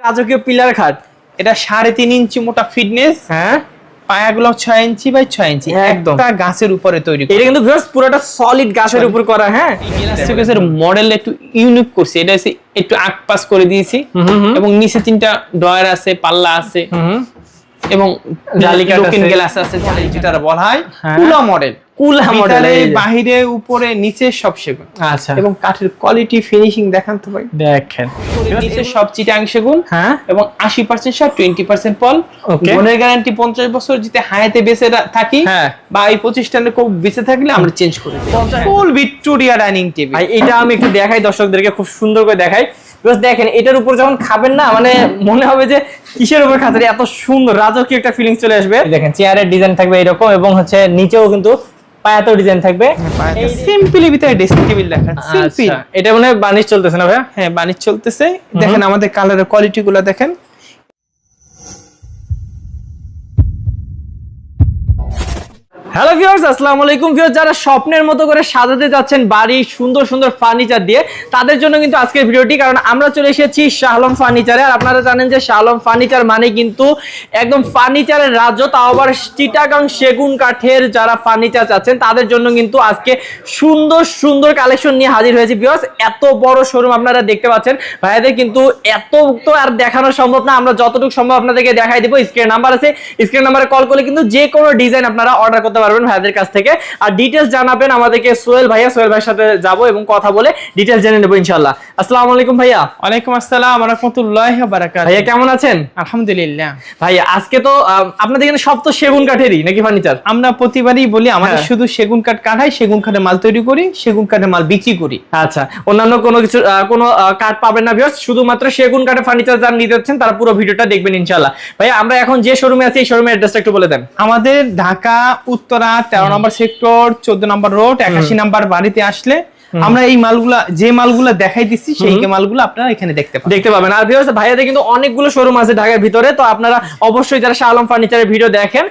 রাজকীয় পিলার খাট। এটা সাড়ে তিন ইঞ্চি মোটা ফিটনেস হ্যাঁ। পায়াগুলো ছয় ইঞ্চি বাই ছয় ইঞ্চি। একদম। গাছের উপরে তৈরি এটা কিন্তু পুরোটা সলিড গাছের উপর করা হ্যাঁ। মডেল একটু ইউনিক করছে। এটা একটু আক পাস করে দিয়েছি। এবং নিচে তিনটা ডয়ার আছে পাল্লা আছে। এবং জালিকাট লুকিং আছে। গ্লাস আছে যেটা বলা হয় হ্যাঁ। কুলা মডেল কুলা মডেল বাহিরে উপরে নিচে সব সেগুন। আচ্ছা। এবং কাঠের কোয়ালিটি ফিনিশিং দেখান তো ভাই। দেখেন। নিচে সব চিটাং সেগুন হ্যাঁ। এবং আশি পার্সেন্ট সার টোয়েন্টি পার্সেন্ট পল। Okay. গুণের গ্যারান্টি পঞ্চাশ বছর যদি হায়াতে বেঁচে থাকি হ্যাঁ। বা এই প্রতিষ্ঠানে খুব বেঁচে থাকলে আমরা চেঞ্জ করে ফুল ভিক্টোরিয়া ডাইনিং টেবিল ভাই এটা আমি একটু দেখাই দর্শকদেরকে খুব সুন্দর করে দেখাই। Because দেখেন এটার উপর যখন খাবেন না মানে মনে হবে যে কিসের উপর খাচ্ছেন এত সুন্দর রাজকীয় একটা ফিলিংস চলে আসবে। দেখেন চেয়ারের ডিজাইন থাকবে এরকম এবং হচ্ছে নিচেও কিন্তু পায়াতেও ডিজাইন থাকবে। সিম্পলি ভিতরে ড্রেসিং টেবিল দেখা সিম্পল এটা মনে হয় বানিশ চলতেছে না ভাইয়া? হ্যাঁ বানিশ চলতেছে। দেখেন আমাদের কালারের কোয়ালিটি গুলো দেখেন। হ্যালো ভিউয়ার্স আসসালামু আলাইকুম ভিউয়ার্স যারা স্বপ্নের মতো করে সাজাতে যাচ্ছেন বাড়ি, সুন্দর সুন্দর ফার্নিচার দিয়ে, তাদের জন্য কিন্তু আজকের ভিডিওটি, কারণ আমরা চলে এসেছি শাহলম ফার্নিচারে আর আপনারা জানেন যে শাহলম ফার্নিচার মানে কিন্তু একদম ফার্নিচারের রাজ্য, তাও আবার চিটাগাং সেগুন কাঠের যারা ফার্নিচার চাচ্ছেন, তাদের জন্য কিন্তু আজকে সুন্দর সুন্দর কালেকশন নিয়ে হাজির হয়েছে ভিউয়ার্স এত বড় শোরুম আপনারা দেখতে পাচ্ছেন। ভাইয়াদের কিন্তু এত তো আর দেখানো সম্ভব না, আমরা যতটুকু সম্ভব আপনাদেরকে দেখাই দিব। স্ক্রিন নাম্বার আছে স্ক্রিন নাম্বারে কল করলে কিন্তু যে কোনো ডিজাইন আপনারা অর্ডার করতে পারবেন ভাইয়াদের কাছ থেকে। আর ডিটেলস জানাবেন আমাদেরকে সোহেল ভাইয়া। সোহেল ভাইয়ের সাথে যাব এবং কথা বলে ডিটেলস জেনে নেব ইনশাল্লাহ আসসালামু আলাইকুম ভাইয়া। ওয়ালাইকুম আসসালাম রহমতুল্লাহ বারাকাত ভাইয়া কেমন আছেন? আলহামদুলিল্লাহ। ভাইয়া আজকে তো আপনাদের এখানে সব তো সেগুন কাঠেরই নাকি ফার্নিচার? আমরা প্রতিবারই বলি আমাদের হ্যাঁ। শুধু সেগুন কাঠ কাঠাই সেগুন কাঠের মাল তৈরি করি সেগুন কাঠের মাল বিক্রি করি। আচ্ছা অন্যান্য কোনো কিছু কোনো কাঠ পাবেন না ভিউয়ার্স শুধুমাত্র সেগুন কাঠের ফার্নিচার যারা নিতে যাচ্ছেন তারা পুরো ভিডিওটা দেখবেন ইনশাআল্লাহ। ভাইয়া আমরা এখন যে শোরুমে আছি এই শোরুমের অ্যাড্রেসটা একটু বলে দেন। আমাদের ঢাকা উত্তরা তেরো নম্বর সেক্টর চোদ্দ নম্বর রোড একাশি নম্বর বাড়িতে আসলে আমরা এই মালগুলা যে মালগুলা দেখাই দিচ্ছি সেই মালগুলো আপনারা এখানে দেখতে পাবেন। দেখতে পাবেন। আর ভিউয়ার্স ভাইয়াদের কিন্তু অনেকগুলো শোরুম আছে ঢাকার ভিতরে তো আপনারা অবশ্যই যারা শাহ আলম ফার্নিচারের ভিডিও দেখেন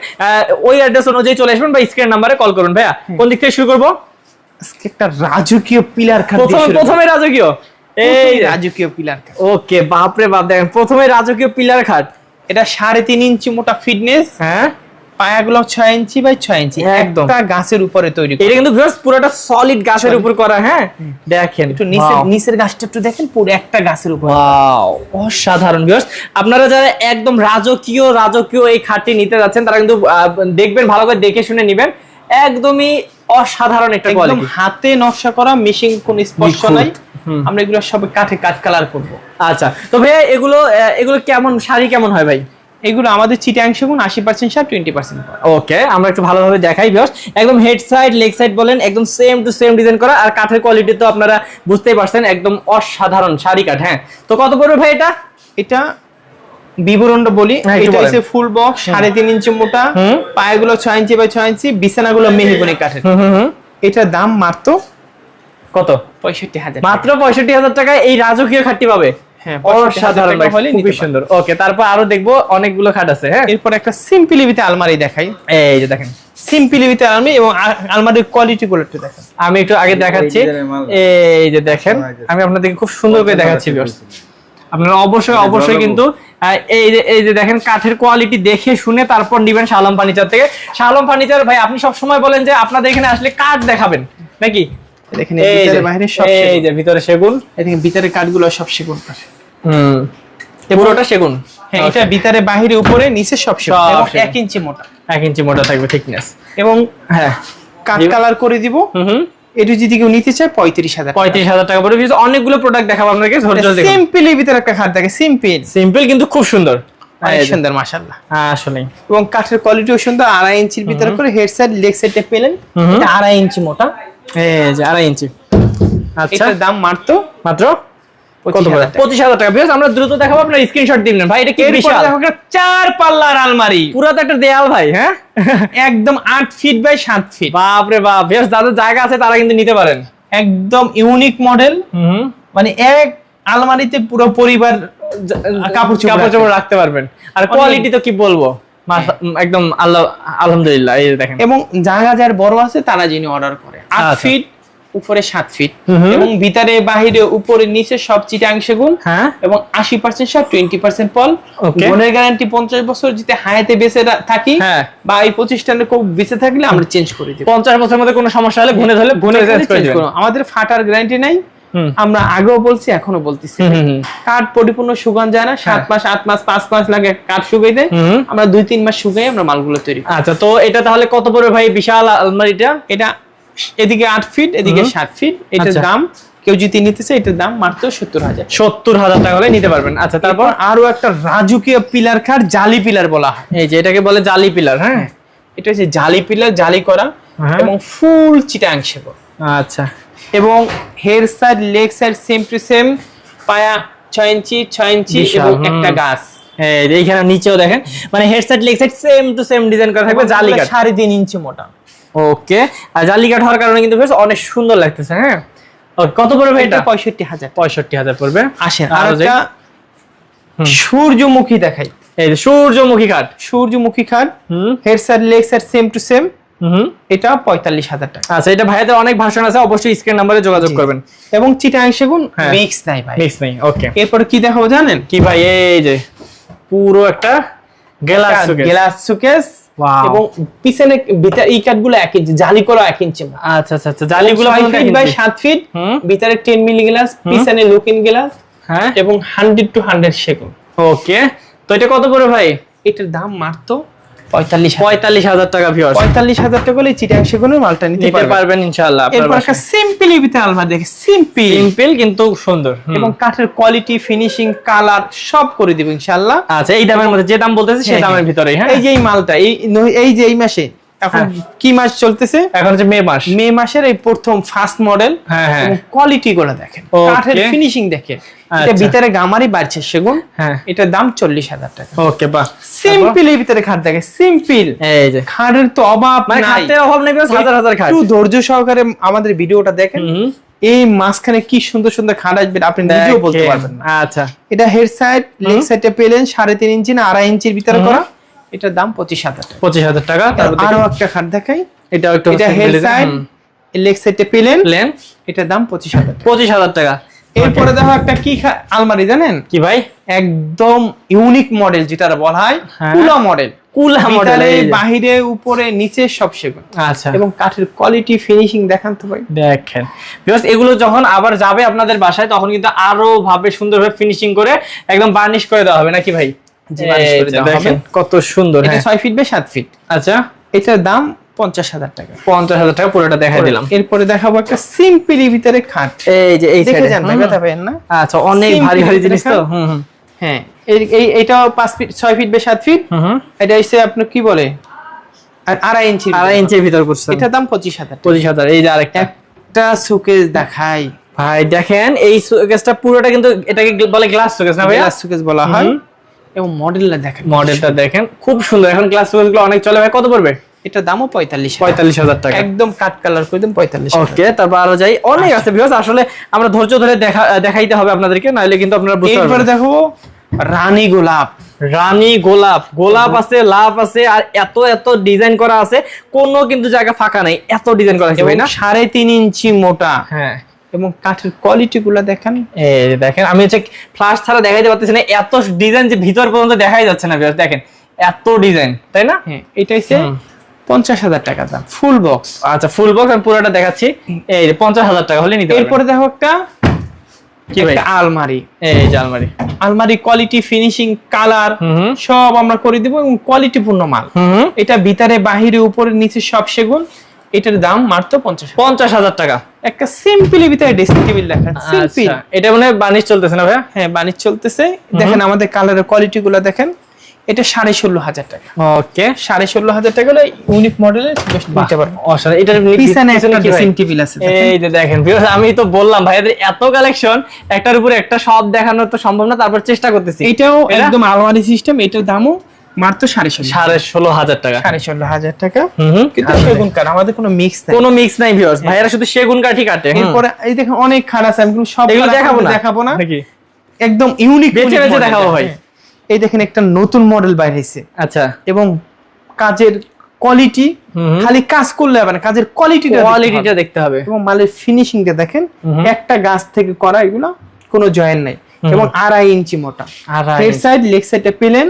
ওই অ্যাড্রেস অনুযায়ী চলে আসবেন বা স্ক্রিন নাম্বারে কল করুন। ভাইয়া কোন দিক থেকে শুরু করব? একটা রাজকীয় পিলার খাট প্রথমে প্রথমে রাজকীয়? এই রাজকীয় পিলার ওকে বাপরে বাপ দেখেন প্রথমে রাজকীয় পিলার খাট এটা সাড়ে তিন ইঞ্চি মোটা ফিটনেস হ্যাঁ? পায়াগুলো ছয় ইঞ্চি বাই ছয় ইঞ্চি একদম। গাছের উপরে তৈরি এটা কিন্তু ভিউয়ার্স পুরোটা সলিড গাছের উপর করা হ্যাঁ? দেখেন। একটু নিচের নিচের গাছটা একটু দেখেন পুরো একটা গাছের উপর। ওয়াও অসাধারণ ভিউয়ার্স আপনারা যারা একদম রাজকীয় রাজকীয় এই খাটটি নিতে যাচ্ছেন তারা কিন্তু দেখবেন ভালো করে দেখে শুনে নেবেন। একদমই অসাধারণ একটা কোয়ালিটি হাতে নকশা করা মেশিন কোন স্পর্শ নাই। আমরা এগুলো সব কাঠে কাঠ কালার করব। আচ্ছা। তো ভাইয়া এগুলো এগুলো কেমন শাড়ি কেমন হয় ভাই? এগুলো আমাদের চিটাংশ গুণ আশি পার্সেন্ট সার টোয়েন্টি পার্সেন্ট ওকে আমরা একটু ভালোভাবে দেখাই ভিউয়ার্স একদম হেড সাইড লেগ সাইড বলেন একদম সেম টু সেম ডিজাইন করা। আর কাঠের কোয়ালিটি তো আপনারা বুঝতেই পারছেন একদম অসাধারণ শাড়ি কাঠ হ্যাঁ। তো কত পড়বে ভাই এটা? এটা বিবরণ বলি। হ্যাঁ, এটা হচ্ছে ফুল বক্স সাড়ে তিন ইঞ্চি মোটা। পায়েগুলো ছয় ইঞ্চি বাই ছয় ইঞ্চি বিছানাগুলো মেহগনি কাঠের। এটার দাম মাত্র কত? পঁয়ষট্টি হাজার মাত্র পঁয়ষট্টি হাজার টাকায় এই রাজকীয় খাটটি পাবে? 65,000 অসাধারণ টাকা ভাই হলে খুবই নিতে সুন্দর। ওকে তারপর আরও দেখব অনেকগুলো খাট আছে হ্যাঁ? এরপর একটা সিম্পলি আলমারি দেখাই। এই যে দেখেন। সিম্পলি আলমারি এবং আলমারির কোয়ালিটি গুলো একটু দেখেন। আমি একটু আগে দেখাচ্ছি। এই যে দেখেন আমি আপনাদেরকে খুব সুন্দর করে দেখাচ্ছি আপনারা অবশ্যই অবশ্যই কিন্তু আহ, এই যে এই যে দেখেন কাঠের কোয়ালিটি দেখে শুনে তারপর নিবেন শালম ফার্নিচার থেকে। শালম ফার্নিচার ভাই আপনি সব সময় বলেন যে আপনাদের এখানে আসলে কাঠ দেখাবেন নাকি? দেখেন ভিতরে বাইরে সব এই। যে ভিতরে সেগুন। ভিতরে কাঠগুলো সব সেগুন কাঠ হুম। পুরোটা সেগুন? হ্যাঁ এটা ভিতরে বাহিরে উপরে নিচে সব সেগুন এবং ইঞ্চি মোটা। এক ইঞ্চি মোটা থাকবে থিকনেস এবং হ্যাঁ। কাঠ কালার করে দিব। হুম এটু যদি কেউ নিতে চায় পঁয়ত্রিশ হাজার পঁয়ত্রিশ হাজার টাকা পড়বে। অনেকগুলো প্রোডাক্ট দেখাবো আপনাকে ধৈর্য ভিতরে একটা খাট দেখে সিম্পল সিম্পল কিন্তু খুব সুন্দর। অনেক হ্যাঁ আসলে এবং কাঠের কোয়ালিটিও সুন্দর আড়াই ইঞ্চির ভিতরে করে হেড সাইড লেগ সাইডে পেলেন। আড়াই ইঞ্চি মোটা। এই যে আড়াই ইঞ্চি। আচ্ছা। এটার দাম মাত্র মাত্র কত 25,000 পড়ে টাকা। পঁচিশ হাজার টাকা। বিকজ আমরা দ্রুত দেখাবো আপনার স্ক্রিনশট দিবেন ভাই এটা কি বিশাল? চার পাল্লার আলমারি। পুরো তো একটা দেয়াল ভাই হ্যাঁ? একদম আট ফিট বাই সাত ফিট বাপ। বাপ বেশ যাদের জায়গা আছে তারা কিন্তু নিতে পারেন। একদম ইউনিক মডেল মানে এক আলমারিতে পুরো পরিবার কাপড় কাপড় চোপড় রাখতে পারবেন। আর কোয়ালিটি তো কি বলব? একদম আল্লাহ আলহামদুলিল্লাহ এই দেখেন। এবং জায়গা যার বড় আছে তারা যিনি অর্ডার করে। আট আচ্ছা। ফিট উপরে সাত ফিট। এবং ভিতরে বাহিরে উপরে নিচে সব চিটাং সেগুন হ্যাঁ। এবং আশি পার্সেন্ট সব টোয়েন্টি পার্সেন্ট পল. গুণের গ্যারান্টি পঞ্চাশ বছর যদি হায়াতে বেঁচে থাকি হ্যাঁ। বা এই প্রতিষ্ঠানে খুব বেঁচে থাকলে আমরা চেঞ্জ করে দিই পঞ্চাশ বছরের মধ্যে কোনো সমস্যা হলে ধরলে আমাদের ফাটার গ্যারান্টি নাই। আমরা আগেও বলছি এখনও বলতেছি। কাঠ পরিপূর্ণ শুকান যায় না। সাত মাস আট মাস পাঁচ মাস লাগে কাঠ শুকাইতে। হুম। আমরা দুই তিন মাস শুকাই আমরা মালগুলো তৈরি আচ্ছা তো এটা তাহলে কত পড়বে ভাই? বিশাল আলমারিটা? এটা এদিকে আট ফিট এদিকে সাত ফিট এটার আচ্ছা। দাম কেউ যদি নিতে চায় এটার দাম মাত্র সত্তর হাজার সত্তর হাজার টাকা হলে নিতে পারবেন। আচ্ছা তারপর আরও একটা রাজকীয় পিলার খাট জালি পিলার বলা হয়। এই যে এটাকে বলে জালি পিলার হ্যাঁ? এটা হচ্ছে জালি পিলার জালি করা হ্যাঁ। এবং ফুল চিটাং সেবক। আচ্ছা। এবং head side leg side same to same পায়া ছয় ইঞ্চি ছয় ইঞ্চি এবং একটা গাছ। এই যে এইখানে নিচেও দেখেন। মানে head side leg side same to same design করা থাকবে জালি সাড়ে তিন ইঞ্চি মোটা। ওকে। আর জালি কাঠ হওয়ার কারণে কিন্তু বেশ অনেক সুন্দর লাগতেছে হ্যাঁ? কত পড়বে এটা? পঁয়ষট্টি হাজার। পঁয়ষট্টি হাজার পড়বে। আসেন আর একটা সূর্যমুখী দেখাই। এই যে সূর্যমুখী কাঠ সূর্যমুখী খাট হুম। Head side leg side same to same হুম। এটা পঁয়তাল্লিশ হাজার টাকা। আচ্ছা এটা ভাইয়াদের অনেক ভাষণ আছে অবশ্যই স্ক্রিন নাম্বারে যোগাযোগ করবেন। এবং চিটাং সেগুন হ্যাঁ। মিক্স নাই ভাই। মিক্স নেই ওকে এরপরে কি দেখাবো জানেন? কি ভাই এই যে পুরো একটা গ্লাস গ্লাস সুকেস. এবং পিছনে ভিতরে এই কাঠগুলো এক ইঞ্চি জালি করা এক ইঞ্চি আচ্ছা আচ্ছা আচ্ছা জালিগুলো ফিট বাই সাত ফিট। ভিতরে টেন মিলি গ্লাস পিছনে লুকিং গ্লাস হ্যাঁ। এবং হান্ড্রেড টু হান্ড্রেড সেগুন। ওকে তো এটা কত করে ভাই? এটার দাম মাত্র পঁয়তাল্লিশ হাজার। পঁয়তাল্লিশ হাজার টাকা ভিউয়ার্স পঁয়তাল্লিশ হাজার টাকা হলে চিটাং সেগুনের মালটা নিতে পারবেন পারবেন ইনশাআল্লাহ এরপর একটা সিম্পল ভিতরে আলমারি দেখে সিম্পল সিম্পল কিন্তু সুন্দর এবং কাঠের কোয়ালিটি ফিনিশিং কালার সব করে দিব ইনশাআল্লাহ। আচ্ছা এই দামের মধ্যে যে দাম বলতেছে সেই হ্যাঁ, দামের হ্যাঁ। ভিতরে হ্যাঁ? এই যে এই মালটা এই এই যে এই মাসে এখন হ্যাঁ। কি মাস চলতেছে? এখন হচ্ছে মে মাস। মে মাসের এই প্রথম ফার্স্ট মডেল কোয়ালিটি গুলো দেখেন। কাঠের ফিনিশিং দেখেন। এটা আচ্ছা। ভিতরে গামারি বাড়ছে সেগুন। হ্যাঁ। এটার দাম চল্লিশ হাজার টাকা। ওকে বাহ। সিম্পল ভিতরে খাট দেখে সিম্পল এই যে। খাটের তো অভাব মানে খাটের অভাব নেই হাজার হাজার খাট। একটু ধৈর্য সহকারে আমাদের ভিডিওটা দেখেন। এই মাঝখানে কি সুন্দর সুন্দর খাট আসবে আপনি নিজেও বলতে পারবেন না। আচ্ছা। এটা হেড সাইড লেগ সাইডে পেলেন সাড়ে তিন ইঞ্চি না আড়াই ইঞ্চির ভিতরে করা। এটার দাম পঁচিশ হাজার পঁচিশ হাজার টাকা আরও একটা খাট দেখাই। এটাও একটু এটা হেড সাইড লেগ সাইডে পেলেন প্লেন এটার দাম পঁচিশ হাজার পঁচিশ হাজার টাকা। এরপরে দেখো একটা কি আলমারি জানেন? কি ভাই? একদম ইউনিক মডেল যেটা বলা হয় হ্যাঁ। কুলা মডেল কুলা মডেল বাহিরে উপরে নিচে সব সেগুন। আচ্ছা। এবং কাঠের কোয়ালিটি ফিনিশিং দেখান তো ভাই। দেখেন। বিকজ এগুলো যখন আবার যাবে আপনাদের বাসায় তখন কিন্তু আরও ভাবে সুন্দরভাবে ফিনিশিং করে একদম বার্নিশ করে দেওয়া হবে নাকি ভাই? কত সুন্দর হ্যাঁ। ছয় ফিট বাই সাত ফিট আচ্ছা। এটার দাম পঞ্চাশ হাজার টাকা। পঞ্চাশ হাজার টাকা পুরোটা দেখাই দিলাম। এরপরে দেখাবো একটা সিম্পলি ভিতরে খাট। এই যে এই দেখে যান ব্যথা পাবেন না? আচ্ছা অনেক ভারী ভারী জিনিস তো। হুম হুম। হ্যাঁ এই- এই এটাও পাঁচ ফিট ছয় ফিট বাই সাত ফিট হুম হুম। এটা আপনার কি বলে? আড়াই ইঞ্চি আড়াই ইঞ্চির ভিতর করছে। এটার দাম পঁচিশ হাজার পঁচিশ হাজার এই যে আরেকটা। একটা সুকেস দেখাই। ভাই দেখেন এই পুরোটা কিন্তু এটাকে বলে গ্লাস না গ্লাস সুকেস বলা হয়। এবং মডেলটা দেখেন। মডেলটা দেখেন। খুব সুন্দর। এখন শোকেসগুলো অনেক চলে ভাই। কত পড়বে? এটার দামও পঁয়তাল্লিশ পঁয়তাল্লিশ হাজার টাকা। একদম কাট কালার করে দিন পঁয়তাল্লিশ ওকে তারপর আরও যাই। অনেক আছে বিকজ আসলে আমরা ধৈর্য ধরে দেখা দেখাইতে হবে আপনাদেরকে নাহলে কিন্তু আপনারা বুঝতে পারবেন। দেখো রানী গোলাপ। রানী গোলাপ। গোলাপ আছে লাভ আছে আর এত এত ডিজাইন করা আছে। কোনো কিন্তু জায়গা ফাঁকা নাই। এত ডিজাইন করা আছে ভাই না? সাড়ে তিন ইঞ্চি মোটা। হ্যাঁ। এবং কাঠের কোয়ালিটি গুলা দেখেন। দেখেন আমি হচ্ছে ফ্লাশ ছাড়া দেখাইতে পারতেছি না এত ডিজাইন যে ভিতর পর্যন্ত দেখাই যাচ্ছে না দেখেন এত ডিজাইন তাই না? হ্যাঁ এটা হচ্ছে পঞ্চাশ হাজার টাকা দাম। ফুল বক্স আচ্ছা ফুল বক্স আমি পুরোটা দেখাচ্ছি। এই পঞ্চাশ হাজার টাকা হলে নিতে এরপরে দেখো একটা আলমারি। এই যে আলমারি। আলমারি কোয়ালিটি ফিনিশিং কালার সব আমরা করে দিব এবং কোয়ালিটি পূর্ণ মাল। এটা ভিতরে বাহিরে উপরে নিচে সব সেগুন। এটার দাম মাত্র পঞ্চাশ। পঞ্চাশ হাজার টাকা। একটা সিম্পলি ভিতরে ড্রেসিং টেবিল দেখা সিম্পল এটা মনে বানিশ চলতেছে না ভাইয়া? হ্যাঁ বাণিজ্য চলতেছে। দেখেন আমাদের কালারের কোয়ালিটি গুলো দেখেন। এটা সাড়ে ষোলো হাজার টাকা। ওকে। সাড়ে ষোলো হাজার টাকা হলে ইউনিক মডেলের নিতে পারব। অসাধারণ। এটার পিছনে একটা ড্রেসিং টেবিল আছে দেখেন। এই যে দেখেন viewers, আমি তো বললাম ভাইয়াদের এত কালেকশন একটার উপরে একটা সব দেখানো তো সম্ভব না তারপর চেষ্টা করতেছি। এটাও একদম আলমারি সিস্টেম এটার দামও মাত্র সাড়ে ষোলো। সাড়ে ষোলো হাজার টাকা। সাড়ে ষোলো হাজার টাকা। কিন্তু সেগুন কাঠ আমাদের কোনো মিক্স নেই। কোনো মিক্স নাই ভিউয়ার্স ভাইয়ারা শুধু সেগুন কাঠি কাটে। এরপরে এই দেখেন অনেক খাট আছে আমি কিন্তু সব দেখাবো না? দেখাবো না। নাকি? একদম ইউনিক বেছে বেছে দেখাবো ভাই। এই দেখেন একটা নতুন মডেল বাইর হয়েছে। আচ্ছা। এবং কাজের কোয়ালিটি খালি কাজ করলে হবে না কাজের কোয়ালিটিটা কোয়ালিটিটা দেখতে হবে। এবং মালের ফিনিশিংটা দেখেন একটা গাছ থেকে করা এগুলো কোনো জয়েন নাই। এবং আড়াই ইঞ্চি মোটা। হেড সাইড লেগ সাইডে পেলেন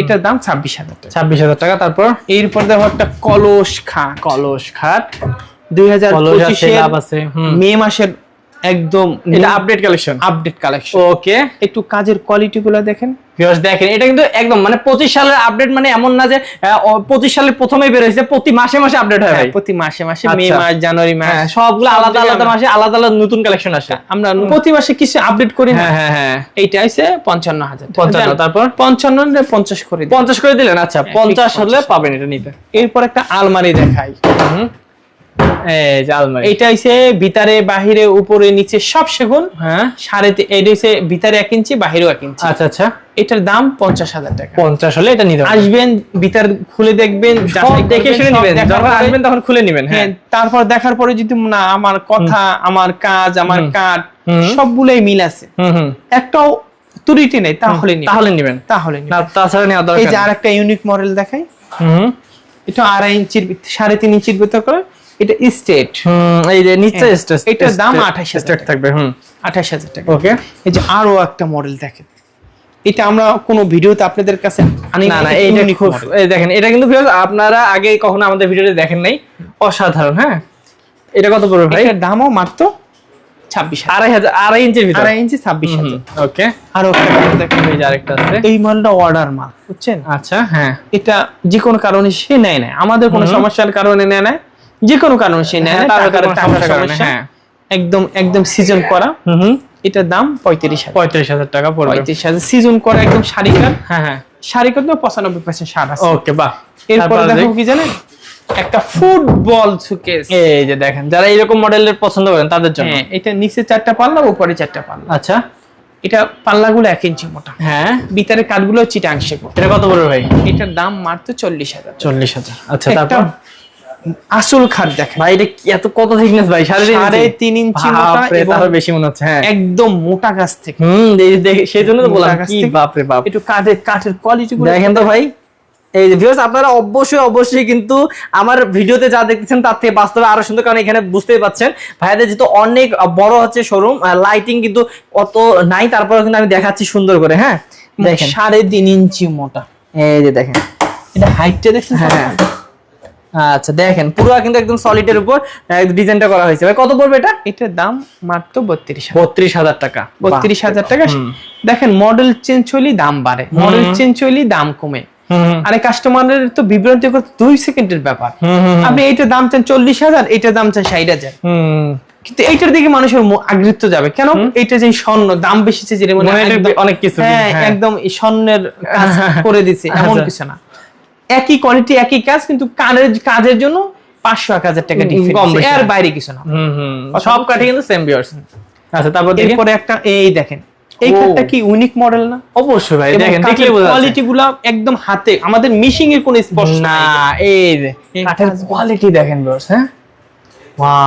এটার দাম ছাব্বিশ হাজার টাকা। ছাব্বিশ হাজার টাকা তারপর? এরপর দেখো একটা কলস খাট। কলস খাট। দুই হাজার কলস লাভ আছে মে মাসের একদম এটা update collection update collection okay একটু কাজের দেখেন। ভিউয়ার্স দেখেন এটা কিন্তু একদম মানে পঁচিশ সালের আপডেট মানে এমন না যে পঁচিশ সালের প্রথমেই বের প্রতি মাসে মাসে আপডেট হয় ভাই। হ্যাঁ, প্রতি মাসে মাসে মে আচ্ছা। মাস জানুয়ারি মাস হ্যাঁ সবগুলো আলাদা আলাদা মাসে আলাদা আলাদা নতুন কালেকশন আসে। আমরা প্রতি মাসে কিছু আপডেট করি না। হ্যাঁ হ্যাঁ হ্যাঁ। এইটা পঞ্চান্ন হাজার। পঞ্চান্ন, তারপর? পঞ্চান্ন পঞ্চাশ করে। পঞ্চাশ করে দিলেন আচ্ছা পঞ্চাশ ঠিক হলে পাবেন এটা নিতে। এরপর একটা আলমারি দেখাই। হুম। এই যে আলমারি। এইটা হইছে ভিতরে বাহিরে উপরে নিচে সব সেগুন। হ্যাঁ। সাড়ে এটা হইছে ভিতরে এক ইঞ্চি বাহিরেও এক ইঞ্চি। আচ্ছা আচ্ছা। এটার দাম পঞ্চাশ হাজার টাকা। পঞ্চাশ হলে এটা নিতে আসবেন ভিতর খুলে দেখবেন দেখে শুনে যখন আসবেন তখন খুলে নিবেন হ্যাঁ। হ্যাঁ তারপর দেখার পরে যদি না আমার কথা আমার কাজ আমার কাঠ। সবগুলোই মিল আছে। একটাও ত্রুটি নেই তাহলে তাহলে নিবেন। তাহলে তাছাড়া নেওয়া এই যে আরেকটা ইউনিক মডেল দেখাই। হুম। এটা আড়াই ইঞ্চির সাড়ে তিন ইঞ্চির ভিতর করে এটা স্টেট। এই যে নিচে হ্যাঁ, স্টেট এটার দাম 28,000 স্টেট থাকবে হুম। আঠাশ হাজার টাকা। ওকে এই যে আরও একটা মডেল দেখেন। এটা আমরা কোন ভিডিওতে আপনাদের কাছে আনি না না এটা এইটা খুব এই দেখেন এটা কিন্তু আপনারা আগে কখনো আমাদের ভিডিওতে দেখেন নাই। অসাধারণ হ্যাঁ? এটা কত পড়বে ভাই? এটার দামও মাত্র ছাব্বিশ হাজার। আড়াই হাজার আড়াই ইঞ্চের ভিতরে। আড়াই ইঞ্চি ছাব্বিশ হাজার। ওকে আরও model দেখেন। এই যে আরেকটা আছে। এই মালটা অর্ডার মাল বুঝছেন? আচ্ছা হ্যাঁ। এটা যে কোনো কারণে সে নেয় না আমাদের কোনো সমস্যার কারণে নেয় না যে কোনো কারণে সে নেয় হ্যাঁ, তার কারণে, সমস্যা। একদম একদম সিজন করা এটার দাম পঁয়ত্রিশ হাজার। পঁয়ত্রিশ হাজার টাকা পড়বে। পঁয়ত্রিশ হাজার সিজন করা একদম শাড়িকার হ্যাঁ হ্যাঁ। শাড়িকার তো পঁচানব্বই পার্সেন্ট সার আছে। ওকে বাহ। এরপরে দেখো কি জানেন? একটা ফুটবল সুকেস এই যে দেখেন যারা এরকম মডেলের পছন্দ করেন তাদের জন্য। হ্যাঁ এটা নিচে চারটা পাল্লা উপরে চারটা পাল্লা। আচ্ছা। এটা পাল্লাগুলো এক ইঞ্চি মোটা। হ্যাঁ। ভিতরে কাঠগুলো চিটাংশে এটা কত বড় ভাই? এটার দাম মাত্র চল্লিশ হাজার। চল্লিশ হাজার। আচ্ছা তারপর? আসল খাট দেখেন ভাই এটা কি এত কত থিকনেস ভাই? সাড়ে তিন ইঞ্চি? মোটা বেশি মনে হচ্ছে হ্যাঁ। একদম মোটা গাছ থেকে। হুম সেই জন্য তো বললাম কি বাপরে বাপ। একটু কাঠের কাঠের কোয়ালিটি দেখেন তো ভাই এই যে ভিউয়ার্স আপনারা অবশ্যই অবশ্যই কিন্তু আমার ভিডিওতে যা দেখতেছেন তার থেকে বাস্তবে আরও সুন্দর কারণ এখানে বুঝতেই পাচ্ছেন ভাইয়াদের যেহেতু অনেক বড় হচ্ছে শোরুম লাইটিং কিন্তু অত নাই তারপরে কিন্তু আমি দেখাচ্ছি সুন্দর করে হ্যাঁ? দেখেন। সাড়ে তিন ইঞ্চি মোটা। এই যে দেখেন। এটা হাইটটা দেখছেন হ্যাঁ আচ্ছা দেখেন পুরো কিন্তু একদম সলিডের উপর ডিজাইনটা করা হয়েছে। ভাই কত পড়বে এটা? এটার দাম মাত্র বত্রিশ বত্রিশ হাজার টাকা। বত্রিশ হাজার টাকা। দেখেন মডেল চেঞ্জ হলেই দাম বাড়ে। মডেল চেঞ্জ হলেই দাম কমে। আরে কাস্টমারের তো বিভ্রান্তি করতে দুই সেকেন্ডের ব্যাপার। আপনি এইটার দাম চান চল্লিশ হাজার এইটার দাম চান ষাট হাজার। কিন্তু এইটার দিকে মানুষের আগ্রহ যাবে। কেন? এইটা যে স্বর্ণ দাম বেশি যেটা মনে অনেক কিছু, হ্যাঁ হ্যাঁ। একদম স্বর্ণের কাজ করে দিছে এমন আচ্ছা। কিছু না। একই কোয়ালিটি একই কাজ কিন্তু কানের কাজের জন্য পাঁচশো এক হাজার টাকা ডিফারেন্স এর বাইরে কিছু না। হুম হুম সব কাঠি কিন্তু সেম ভিউয়ার্স আচ্ছা তারপর এরপরে একটা এই দেখেন। এই। খাটটা কি ইউনিক মডেল না? অবশ্যই ভাই দেখেন দেখলে বোঝা। কোয়ালিটি গুলা একদম হাতে আমাদের মিশিং এর কোনো স্পর্শ না এই কাঠের কোয়ালিটি দেখেন বস হ্যাঁ?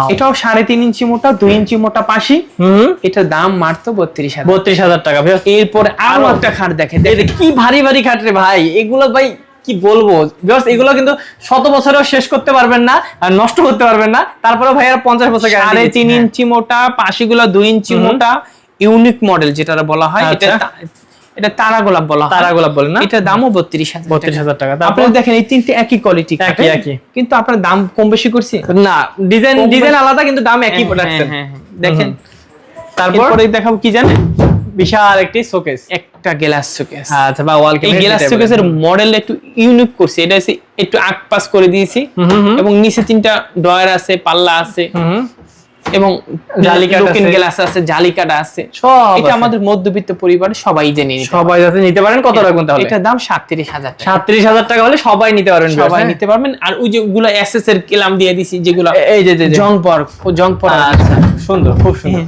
এটাও সাড়ে তিন ইঞ্চি মোটা দুই ইঞ্চি মোটা পাশি। হুম এটার দাম মাত্র বত্রিশ হাজার। বত্রিশ হাজার টাকা এরপরে আরও আরো- একটা খাট দেখেন। কি ভারী ভারী খাট রে ভাই। এগুলো ভাই কি বলব? ভিউয়ার্স এগুলো কিন্তু শত বছরেও শেষ করতে পারবেন না আর নষ্ট করতে পারবেন না। তারপরে ভাই আর পঞ্চাশ বছর সাড়ে তিন ইঞ্চি মোটা পাশিগুলো দুই ইঞ্চি মোটা ইউনিক মডেল যেটা বলা হয়। এটা আচ্ছা। এটা তারা গোলাপ বলা হয়। তারা গোলাপ বলেন না? এটার দামও বত্রিশ হাজার বত্রিশ হাজার টাকা। আপনারা দেখেন এই তিনটে একই কোয়ালিটি একই, একই। কিন্তু আপনার দাম কম বেশি করছি? না ডিজাইন ডিজাইন আলাদা কিন্তু দাম একই হ্যাঁ, রাখছেন হ্যাঁ, হ্যাঁ, দেখেন। তারপর? তারপরে দেখাবো কি জানেন? বিশাল একটি শোকেস একটা গ্লাস শোকেস আচ্ছা বা ওয়াল এই গ্লাস শোকেসের মডেল একটু ইউনিক করছি। এটা হচ্ছে একটু আক পাস করে দিয়েছি। এবং নিচে তিনটা ডয়ার আছে পাল্লা আছে। এবং। গ্লাস আছে। জালিকাটা আছে। সব এটা আমাদের মধ্যবিত্ত পরিবারে সবাই জেনে নিতে সবাই যাতে নিতে পারেন কত রাখবেন তাহলে? এটার দাম সাতত্রিশ হাজার টাকা। সাতত্রিশ হাজার টাকা হলে সবাই নিতে পারবেন সবাই হ্যাঁ? নিতে পারবেন। আর ওই যে গুলো এসএস এর কেলাম দিয়ে দিছি যেগুলো এই যে। জং পর জং পর আচ্ছা সুন্দর খুব সুন্দর।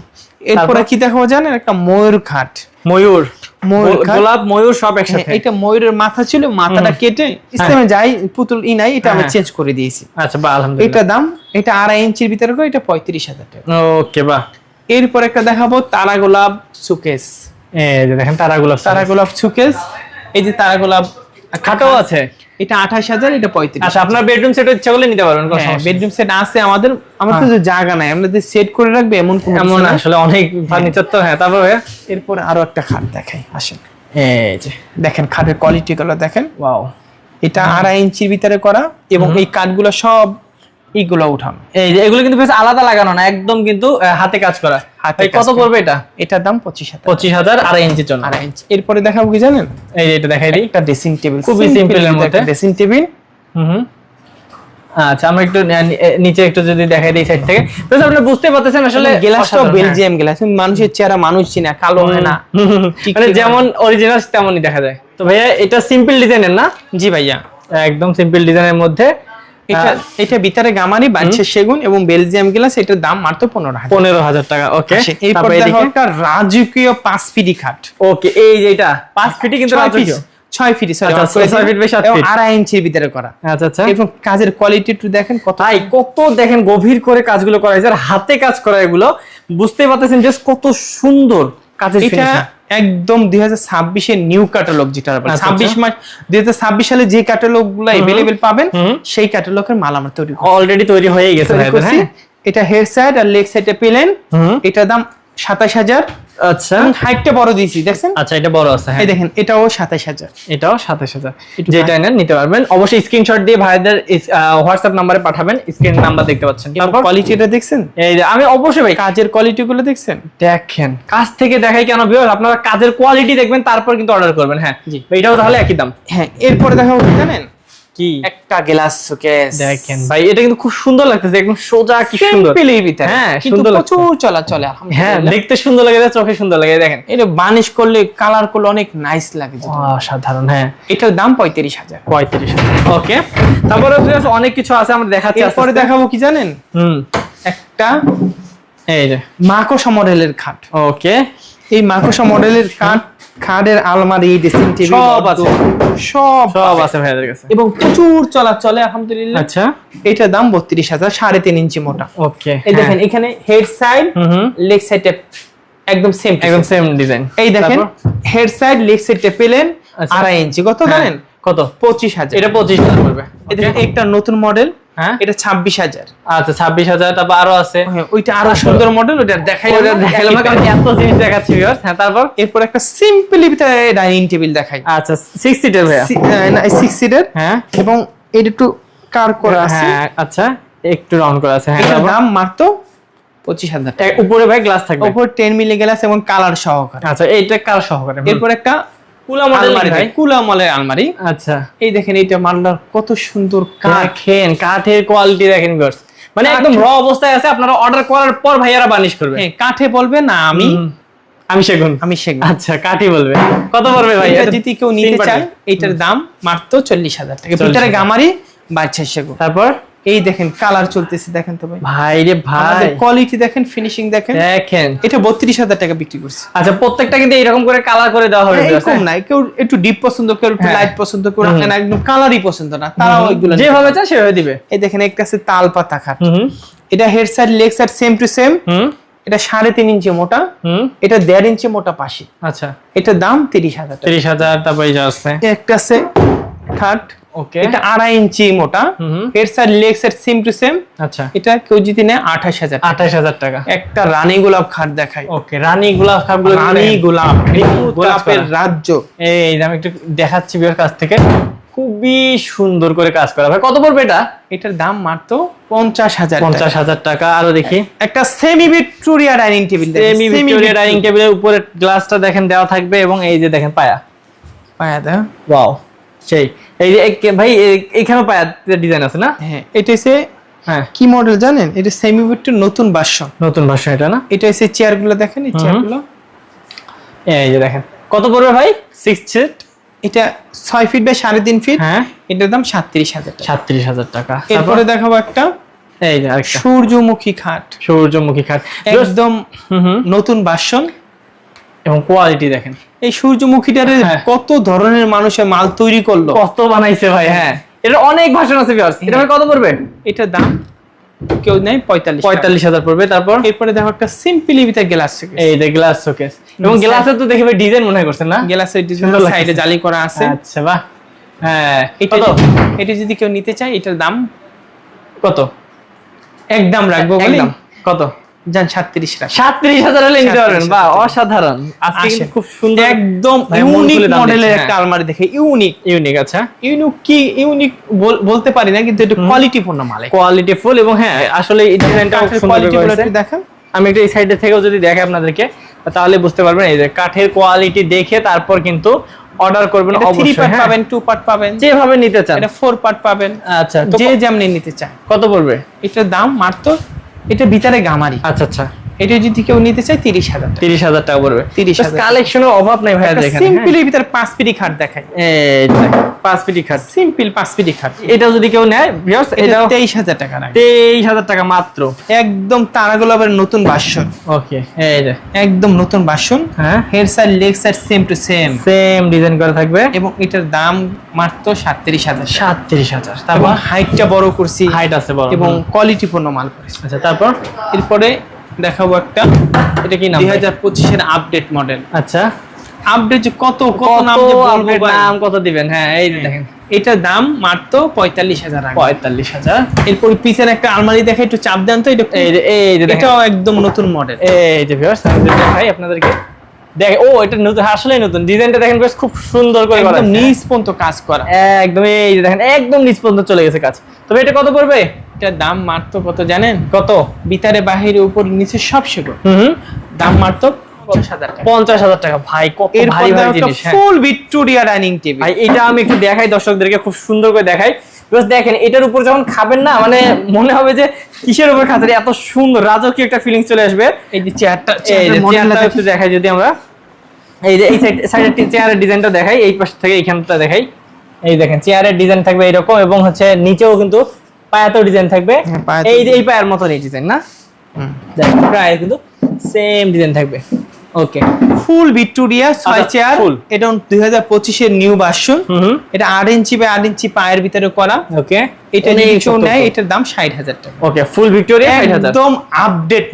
এরপরে কি দেখাবো জানেন? একটা ময়ূর খাট। ময়ূর। ময়ূর গোলাপ ময়ূর সব হ্যাঁ, একসাথে এটা ময়ূরের মাথা ছিল মাথাটা কেটে ইসলামে যাই পুতুল ই নাই এটা আমি হ্যাঁ। চেঞ্জ করে দিয়েছি। আচ্ছা বা আলহামদুলিল্লাহ। এটা দাম এটা আড়াই ইঞ্চির ভিতরে করে এটা পঁয়ত্রিশ হাজার টাকা। ওকে বাহ এরপর একটা দেখাবো তারা গোলাপ সুকেস। এই যে দেখেন তারা গোলাপ তারা গোলাপ সুকেস। এই যে তারা গোলাপ খাটও আছে। এটা আঠাশ হাজার এটা পঁয়ত্রিশ আচ্ছা আপনার বেডরুম সেট হচ্ছে করলে নিতে পারবেন কোনো সমস্যা বেডরুম সেট আছে আমাদের আমাদের তো জায়গা নাই। আমরা যদি সেট করে রাখবে এমন কোনো এমন আসলে অনেক ফার্নিচার তো হ্যাঁ তারপরে এরপর আরও একটা খাট দেখাই আসেন। এই যে। দেখেন খাটের কোয়ালিটি গুলো দেখেন। ওয়াও এটা আড়াই ইঞ্চির ভিতরে করা এবং এই কাঠগুলো সব উঠানো। এই যে এগুলো কিন্তু আলাদা লাগানো না একদম কিন্তু হাতে কাজ করা। কত। পড়বে এটা? এটার দাম পঁচিশ হাজার। পঁচিশ হাজার আড়াই ইঞ্চির জন্য আড়াই ইঞ্চি। এরপরে দেখাবো কি জানেন? এই যে এটা দেখাই দিই। একটা ড্রেসিং টেবিল খুবই simple এর মধ্যে। ড্রেসিং টেবিল হুম। আচ্ছা আমরা একটু নিচে একটু যদি দেখাই দিই সাইড থেকে। আপনি বুঝতে পারতেছেন আসলে হ্যাঁ। বেলজিয়াম গ্লাস মানুষের চেহারা মানুষ চিনা কালো হয় না। মানে যেমন অরিজিনাল তেমনই দেখা যায়। তো ভাইয়া এটা সিম্পল ডিজাইনের না? জি ভাইয়া। একদম সিম্পল ডিজাইনের মধ্যে। এটা এটা ভিতরে গামারি বাড়ছে সেগুন এবং বেলজিয়াম গ্লাস এটার দাম মাত্র পনেরো হাজার। পনেরো হাজার টাকা ওকে। এরপর দেখো একটা রাজকীয় পাঁচ ফিটি খাট। ওকে এই যে এটা পাঁচ ফিটই কিন্তু ছয়। ফিট ছয় ফিট আচ্ছা, ফিট ফিট। আড়াই ইঞ্চির ভিতরে করা। আচ্ছা আচ্ছা। এবং কাজের কোয়ালিটি একটু দেখেন কত কত দেখেন গভীর করে কাজগুলো করা হয়েছে আর হাতে কাজ করা এগুলো বুঝতে পারতেছেন জাস্ট কত সুন্দর কাজের এটা একদম দুই হাজার ছাব্বিশের নিউ ক্যাটালগ যেটা আচ্ছা, ছাব্বিশ আচ্ছা। মাস দুই হাজার ছাব্বিশ সালে যে ক্যাটালগগুলো এভেলেবেল পাবেন। সেই ক্যাটালগের মাল আমার তৈরি অলরেডি তৈরি হয়ে গেছে এটা হেড সাইড আর লেগ সাইড এ পেলেন। এটার দাম সাতাশ হাজার। আচ্ছা। হাইটটা বড় দিয়েছি দেখছেন? আচ্ছা এটা বড় আছে হ্যাঁ। দেখেন এটাও সাতাশ হাজার। এটাও সাতাশ হাজার। যেটা নেন নিতে পারবেন। অবশ্যই স্ক্রিনশট দিয়ে ভাইদের হোয়াটসঅ্যাপ নাম্বারে পাঠাবেন স্ক্রিন নাম্বার দেখতে পাচ্ছেন। তারপর? কোয়ালিটিটা দেখছেন? এই আমি অবশ্যই ভাই কাজের কোয়ালিটি গুলো দেখছেন? দেখেন কাজ থেকে দেখাই কেন বিয়র আপনারা কাজের কোয়ালিটি দেখবেন তারপর কিন্তু অর্ডার করবেন হ্যাঁ। জি। এটাও তাহলে একই দাম। হ্যাঁ এরপরে দেখাবো কি জানেন? কি? একটা গ্লাস শোকেস দেখেন। ভাই এটা কিন্তু খুব সুন্দর লাগতেছে একদম সোজা কি সুন্দর। ভিতরে। হ্যাঁ, সুন্দর লাগছে। প্রচুর চলা চলে হ্যাঁ দেখতে সুন্দর লাগে চোখে সুন্দর লাগে। দেখেন এটা বানিশ করলে কালার করলে অনেক নাইস লাগে। অসাধারণ হ্যাঁ। এটার দাম পঁয়ত্রিশ হাজার। পঁয়ত্রিশ ওকে তারপরে অনেক কিছু আছে আমরা দেখাচ্ছি আস্তে। দেখাবো কি জানেন? হুম। একটা এই যে। মাকোসা মডেলের খাট। ওকে। এই মাকোসা মডেলের খাট খাটের আলমারি ড্রেসিং টেবিল সব আছে। সব সব আছে। ভাইয়াদের কাছে। এবং প্রচুর চলা চলে আলহামদুলিল্লাহ। আচ্ছা। এটার দাম বত্রিশ হাজার সাড়ে তিন ইঞ্চি মোটা। ওকে। এই দেখেন এখানে হেড সাইড লেগ সাইডে একদম সেম একদম সেম ডিজাইন এই দেখেন হেড সাইড লেগ সাইডে পেলেন আচ্ছা। আড়াই ইঞ্চি। কত জানেন? কত? পঁচিশ হাজার। এটা পঁচিশ হাজার পড়বে। এই দেখেন একটা নতুন মডেল হ্যাঁ? এটা ছাব্বিশ হাজার। আচ্ছা ছাব্বিশ হাজার তারপর আরও আছে। হ্যাঁ, ওইটা আরও সুন্দর মডেল ওইটা দেখাই ওটা দেখালাম কারণ এত জিনিস দেখাচ্ছি হ্যাঁ তারপর? এরপর একটা সিম্পলি ডাইনিং টেবিল দেখাই। আচ্ছা সিক্স সিটের ভাইয়া। সিক্স সিটের হ্যাঁ। এবং এটা একটু কার করা আছে। হ্যাঁ আচ্ছা একটু রাউন্ড করা আছে। হ্যাঁ এটার দাম মাত্র পঁচিশ হাজার উপরে ভাই গ্লাস থাকবে। ওপর টেন মিলি গ্লাস এবং কালার সহকারে। আচ্ছা এইটা কার সহকারে। এরপর একটা কুলা মডেল আলমারি ভাই কুলা মলের আলমারি। আচ্ছা। এই দেখেন এইটা কত সুন্দর কাঠ। কাঠের কোয়ালিটি দেখেন ভিউয়ার্স মানে একদম র অবস্থায় আছে আপনারা অর্ডার করার পর ভাইয়ারা বানিশ করবে। হ্যাঁ, কাঠে বলবে না আমি। আমি সেগুন। আমি আচ্ছা কাঠি বলবে। কত পড়বে ভাই এটা এটা যদি কেউ তিন নিতে চায় এটার দাম মাত্র চল্লিশ হাজার টাকা। ভিতরে গামারি বাচ্চা সেগো তারপর? এই দেখেন কালার চলতেছে দেখেন তো ভাই। ভাই রে ভাই। কোয়ালিটি দেখেন ফিনিশিং দেখেন। দেখেন। এটা বত্রিশ হাজার টাকা বিক্রি করছে। আচ্ছা প্রত্যেকটা কিন্তু এরকম করে কালার করে দেওয়া হবে এরকম হ্যাঁ? নাই। কেউ একটু ডিপ পছন্দ কেউ একটু হ্যাঁ। লাইট পছন্দ কেউ হুম। না একদম কালারই পছন্দ না। তারা ওইগুলো যেভাবে চায় সেভাবে দিবে। এই দেখেন একটা আছে তাল পাতা খাট। এটা head side leg side same to same এটা সাড়ে তিন ইঞ্চি মোটা। এটা দেড় ইঞ্চি মোটা পাশে। আচ্ছা। এটার দাম তিরিশ হাজার তিরিশ হাজার তারপর এটা একটা আছে খাট। ওকে এটা আড়াই ইঞ্চি মোটা। সেম টু সেম আচ্ছা। এটা কেউ যদি নেয় আঠাশ হাজার আঠাশ হাজার টাকা। একটা রানী গোলাপ খাট দেখাই। ওকে রানী গোলাপ খাপগুলো রানী গোলাপ গোলাপের রাজ্য। এই আমি একটু দেখাচ্ছি বিয়ের কাছ থেকে। খুবই সুন্দর করে কাজ করা। ভাই কত পড়বে এটা? এটার দাম মাত্র পঞ্চাশ হাজার পঞ্চাশ হাজার টাকা আরও দেখি। একটা semi Victoria dining table semi Victoria dining টেবিলের উপরে গ্লাসটা দেখেন দেওয়া থাকবে এবং এই যে দেখেন পায়া। পায়া ওয়াও সেই এই যে ভাই এখানেও পায়া ডিজাইন আছে না? হ্যাঁ এটা হচ্ছে হ্যাঁ। কি মডেল জানেন? এটা সেমি ভিক্টোর নতুন ভার্সন নতুন ভার্সন এটা না? এটা হচ্ছে চেয়ার দেখেন এই হুম। এই যে দেখেন কত পড়বে ভাই? সিক্স সিট এটা ছয় ফিট বাই সাড়ে তিন ফিট হ্যাঁ। এটার দাম সাতত্রিশ হাজার সাতত্রিশ হাজার টাকা। এরপরে দেখাবো একটা এই যে সূর্যমুখী খাট। সূর্যমুখী খাট। একদম নতুন ভার্সন এবং কোয়ালিটি দেখেন। এই সূর্যমুখীটারে হ্যাঁ। কত ধরনের মানুষের মাল তৈরি করল। কত বানাইছে ভাই। হ্যাঁ। এটা অনেক ভাষণ আছে ভিউয়ার্স এটা কত পড়বে? এটার দাম কেউ নেই পঁয়তাল্লিশ। পঁয়তাল্লিশ হাজার পড়বে তারপর? এরপরে দেখো একটা সিম্পলি ভিতরে গ্লাস এই যে গ্লাস শোকেস এবং গ্লাসের তো দেখে ভাই ডিজাইন মনে হয় করছেন না? গ্লাসের লাগছে। সাইডে জালি করা আছে। আচ্ছা বাহ। হ্যাঁ এটা এটা যদি কেউ নিতে চায় এটার দাম কত? একদম রাখব বলি একদম। কত? যান সাতত্রিশ রাখ সাতত্রিশ হাজার হলে নিতে পারবেন 37,000 বা অসাধারণ। আজকে কিন্তু খুব সুন্দর একদম ইউনিক মডেলের একটা হ্যাঁ। আলমারি দেখে। ইউনিক ইউনিক আচ্ছা। ইউনিক কি ইউনিক বলতে পারি না কিন্তু এটা কোয়ালিটি পূর্ণ মাল কোয়ালিটি ফুল এবং হ্যাঁ আসলে এই ডিজাইনটা খুব সুন্দর কোয়ালিটি করেছে। দেখেন। আমি একটু এই সাইডে থেকেও যদি দেখে আপনাদেরকে তাহলে বুঝতে পারবেন এই যে কাঠের কোয়ালিটি দেখে তারপর কিন্তু অর্ডার করবেন অবশ্যই পার্ট হ্যাঁ। পাবেন টু পার্ট পাবেন। যেভাবে নিতে চান। এটা ফোর পার্ট পাবেন। আচ্ছা যে যেমনি নিতে চায় কত পড়বে? এটার দাম মাত্র এটা বিচারে গামারি। আচ্ছা আচ্ছা। এটা যদি কেউ নিতে চায় তিরিশ হাজার তিরিশ হাজার টাকা পড়বে। 30,000 কালেকশনের অভাব নাই ভাইয়া দেখেন সিম্পলের ভিতরে পাঁচ পিডি খাট দেখায় পাঁচ পিটি খাট। সিম্পল পাঁচ পিডি খাট। এটা যদি কেউ নেয় ভিউয়ার্স এটা তেইশ হাজার টাকা রাখে তেইশ হাজার টাকা মাত্র। একদম তারা গোলাপের নতুন বাসন। ওকে এই যে। একদম নতুন বাসন। হ্যাঁ। Head side leg side same to same same design করা থাকবে। এবং এটার দাম মাত্র সাতত্রিশ হাজার সাতত্রিশ হাজার। তারপর? হাইটটা বড় করছি। হাইট আছে বড় এবং কোয়ালিটি পূর্ণ মাল। আচ্ছা তারপর? এরপরে দেখাবো একটা। এটা কি নাম দুই ভাই? হাজার পঁচিশের আপডেট মডেল আচ্ছা। আপডেট কত কত নাম যে বলব নাম কত দিবেন? হ্যাঁ এই যে দেখেন। এটার দাম মাত্র পঁয়তাল্লিশ হাজার টাকা পঁয়তাল্লিশ হাজার। এরপর পিছনে একটা আলমারি দেখে একটু চাপ দেন তো এটা এটাও একদম নতুন মডেল এই যে ভিউয়ার্স আমি দেখাই আপনাদেরকে। দেখ ও এটা নতুন আসলেই নতুন। ডিজাইনটা দেখেন বেশ খুব সুন্দর করে করা একদম নিচ পর্যন্ত কাজ করা। একদম এই যে দেখেন একদম নিচ পর্যন্ত চলে গেছে কাজ। তবে এটা কত পড়বে? এটার দাম মাত্র কত জানেন? কত? ভিতরে বাহিরে উপর নিচে সব হুম দাম মাত্র পঞ্চাশ হাজার টাকা। পঞ্চাশ হাজার টাকা ভাই কত এরপর ভারী ভারী জিনিস হ্যাঁ। ফুল ভিক্টোরিয়া ডাইনিং টেবিল ভাই এটা আমি একটু দেখাই দর্শকদেরকে খুব সুন্দর করে দেখাই। দেখেন এটার উপর যখন খাবেন না মানে মনে হবে যে কিসের উপর খাচ্ছেন এত সুন্দর রাজকীয় একটা ফিলিংস চলে আসবে। এই যে চেয়ারটা চেয়ারটা একটু দেখাই যদি আমরা। এই যে এই সাইড সাইডের চেয়ারের ডিজাইনটা দেখাই এই পাশ থেকে এইখানটা দেখাই। এই দেখেন চেয়ারের ডিজাইন থাকবে এরকম এবং হচ্ছে নিচেও কিন্তু পায়াতেও ডিজাইন থাকবে। হ্যাঁ, এই যে এই পায়ের মতন এই ডিজাইন না? প্রায় কিন্তু সেম ডিজাইন থাকবে। ওকে ফুল ভিক্টোরিয়া ছয় আচ্ছা, চেয়ার। এটা দুই হাজার পঁচিশের নিউ ভার্সন এটা আট ইঞ্চি বাই আট ইঞ্চি পায়ের ভিতরে করা। ওকে এটা কেউ নেয় এটার দাম ষাট হাজার টাকা। ওকে ফুল ভিক্টোরিয়া একদম আপডেট